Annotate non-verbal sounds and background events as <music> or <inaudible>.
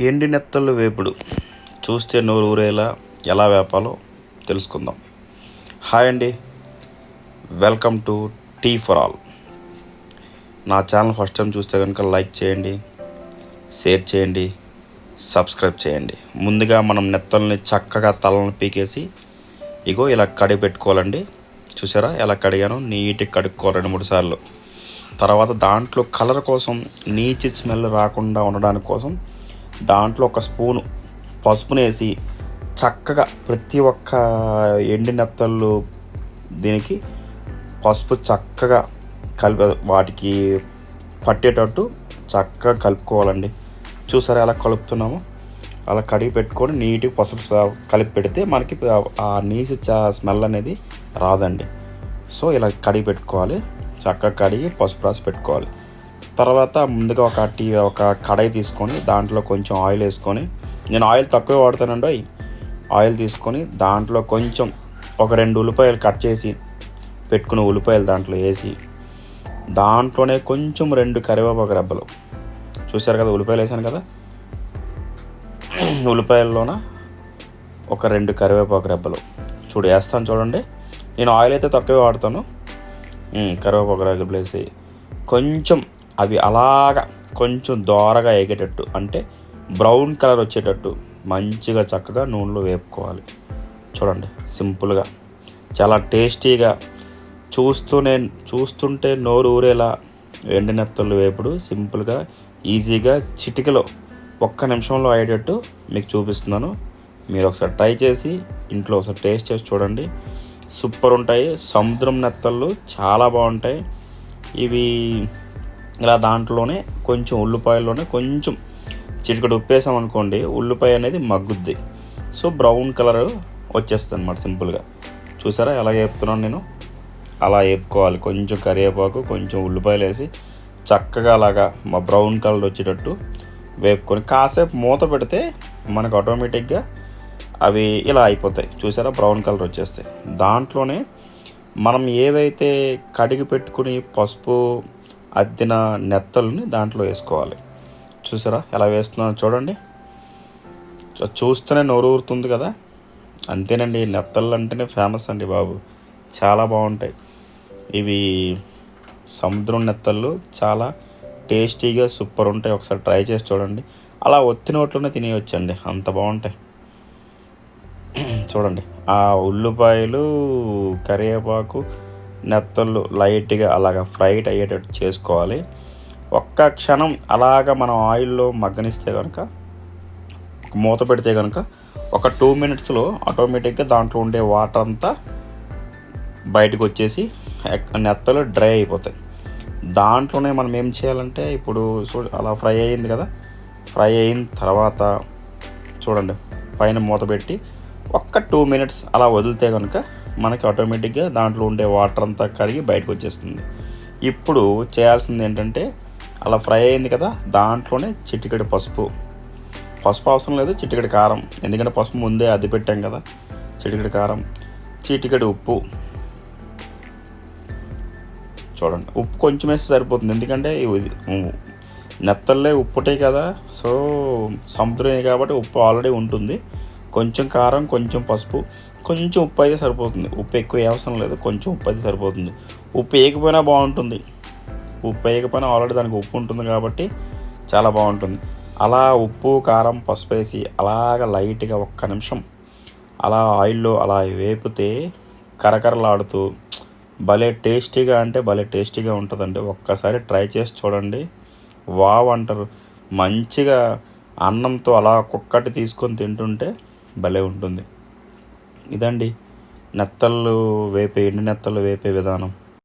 ఎండి నెత్తళ్ళు వేపుడు. చూస్తే నోరు ఊరేలా ఎలా వేపాలో తెలుసుకుందాం. హాయ్ అండి. Welcome to T for all. నా ఛానల్ ఫస్ట్ టైం చూస్తే కనుక లైక్ చేయండి షేర్ చేయండి సబ్స్క్రైబ్ చేయండి. ముందుగా మనం నెత్తల్ని చక్కగా తలను పీకేసి ఇగో ఇలా కడిగి పెట్టుకోవాలండి. చూసారా ఎలా కడిగాను? నీట్గా కడుక్కోవాలి రెండు మూడు సార్లు. తర్వాత దాంట్లో కలర్ కోసం నీచి స్మెల్ రాకుండా ఉండడానికి కోసం దాంట్లో ఒక స్పూను పసుపునేసి చక్కగా ప్రతి ఒక్క ఎండి నెత్తళ్ళు దీనికి పసుపు చక్కగా కలిపి వాటికి పట్టేటట్టు చక్కగా కలుపుకోవాలండి. చూసారా ఎలా కలుపుతున్నామో? అలా కడిగి పెట్టుకొని నీట్గా పసుపు కలిపి పెడితే మనకి ఆ నీసి స్మెల్ అనేది రాదండి. సో ఇలా కడిగి పెట్టుకోవాలి. చక్కగా కడిగి పసుపు రాసి పెట్టుకోవాలి. తర్వాత ముందుగా ఒక టీ ఒక కడాయి తీసుకొని దాంట్లో కొంచెం ఆయిల్ వేసుకొని నేను ఆయిల్ తక్కువ వాడతానండి ఆయిల్ తీసుకొని దాంట్లో కొంచెం ఒక రెండు ఉల్లిపాయలు కట్ చేసి పెట్టుకున్న ఉల్లిపాయలు దాంట్లో వేసి దాంట్లోనే కొంచెం రెండు కరివేపాకు రెబ్బలు. చూశారు కదా ఉల్లిపాయలు వేసాను కదా? ఉల్లిపాయల్లోన ఒక రెండు కరివేపాకు రెబ్బలు. చూడు వేస్తాను చూడండి. నేను ఆయిల్ అయితే తక్కువే వాడతాను. కరివేపాకు రెబ్బలు వేసి కొంచెం అవి అలాగా కొంచెం దోరగా ఎగేటట్టు అంటే బ్రౌన్ కలర్ వచ్చేటట్టు మంచిగా చక్కగా నూనెలో వేపుకోవాలి. చూడండి సింపుల్గా చాలా టేస్టీగా. చూస్తూనే చూస్తుంటే నోరు ఊరేలా ఎండినెత్తలు వేపుడు సింపుల్గా ఈజీగా చిటికలో ఒక్క నిమిషంలో అయ్యేటట్టు మీకు చూపిస్తున్నాను. మీరు ఒకసారి ట్రై చేసి ఇంట్లో ఒకసారి టేస్ట్ చేసి చూడండి. సూపర్ ఉంటాయి. సముద్రం నెత్తళ్ళు చాలా బాగుంటాయి. ఇవి ఇలా దాంట్లోనే కొంచెం ఉల్లిపాయల్లోనే కొంచెం చిటికడు ఉప్పేసాం అనుకోండి ఉల్లిపాయ అనేది మగ్గుద్ది. సో బ్రౌన్ కలర్ వచ్చేస్తుంది అనమాట సింపుల్గా. చూసారా? ఎలా వేపుతున్నాను నేను. అలా వేపుకోవాలి. కొంచెం కరివేపాకు కొంచెం ఉల్లిపాయలు వేసి చక్కగా అలాగా మా బ్రౌన్ కలర్ వచ్చేటట్టు వేపుకొని కాసేపు మూత పెడితే మనకు ఆటోమేటిక్గా అవి ఇలా అయిపోతాయి. చూసారా? బ్రౌన్ కలర్ వచ్చేస్తాయి. దాంట్లోనే మనం ఏవైతే కడిగి పెట్టుకుని పసుపు అద్దిన నెత్తల్ని దాంట్లో వేసుకోవాలి. చూసారా? ఎలా వేస్తున్నాను చూడండి. చూ- చూస్తూనే నోరు ఊరుతుంది కదా. అంతేనండి నెత్తళ్ళు అంటేనే ఫేమస్ అండి బాబు. చాలా బాగుంటాయి. ఇవి సముద్రం నెత్తళ్ళు చాలా టేస్టీగా సూపర్ ఉంటాయి. ఒకసారి ట్రై చేసి చూడండి. అలా ఒత్తి నోట్లోనే తినేయొచ్చండి. అంత బాగుంటాయి. <clears throat> చూడండి. ఆ ఉల్లిపాయలు కరివేపాకు నెత్తళ్ళు లైట్గా అలాగ ఫ్రైట్ అయ్యేటట్టు చేసుకోవాలి. ఒక్క క్షణం అలాగ మనం ఆయిల్లో మగ్గనిస్తే కనుక మూత పెడితే కనుక ఒక టూ మినిట్స్లో ఆటోమేటిక్గా దాంట్లో ఉండే వాటర్ అంతా బయటకు వచ్చేసి నెత్తలు డ్రై అయిపోతాయి. దాంట్లోనే మనం ఏం చేయాలంటే ఇప్పుడు చూడ అలా ఫ్రై అయింది కదా ఫ్రై అయిన తర్వాత చూడండి పైన మూత పెట్టి ఒక్క టూ మినిట్స్ అలా వదిలితే కనుక మనకి ఆటోమేటిక్గా దాంట్లో ఉండే వాటర్ అంతా కరిగి బయటకు వచ్చేస్తుంది. ఇప్పుడు చేయాల్సింది ఏంటంటే అలా ఫ్రై అయింది కదా దాంట్లోనే చిట్టికడి పసుపు. పసుపు అవసరం లేదు చిట్టికడి కారం. ఎందుకంటే పసుపు ముందే అది పెట్టాం కదా చిటికెడు కారం. చిటికడి ఉప్పు. చూడండి ఉప్పు కొంచెం వేస్తే సరిపోతుంది. ఎందుకంటే ఉ- నెత్తల్లే ఉప్పుటే కదా సో సముద్రమే కాబట్టి ఉప్పు ఆల్రెడీ ఉంటుంది. కొంచెం కారం కొంచెం పసుపు. కొంచెం ఉప్పు అయితే సరిపోతుంది. ఉప్పు ఎక్కువ ఏ అవసరం లేదు. కొంచెం ఉప్పు అయితే సరిపోతుంది. ఉప్పు వేయకపోయినా బాగుంటుంది. ఉప్పు వేయకపోయినా ఆల్రెడీ దానికి ఉప్పు ఉంటుంది కాబట్టి చాలా బాగుంటుంది. అలా ఉప్పు కారం పసుపు వేసి అలాగ లైట్గా ఒక్క నిమిషం అలా ఆయిల్లో అలా వేపితే కరకరలాడుతూ భలే టేస్టీగా అంటే భలే టేస్టీగా ఉంటుందండి. ఒక్కసారి ట్రై చేసి చూడండి. వావ్ అంటారు. మంచిగా అన్నంతో అలా కుక్కటి తీసుకొని తింటుంటే భలే ఉంటుంది. ఇదండి. నెత్తళ్ళు వేపే ఎండు నెత్తళ్ళు వేపే విధానం.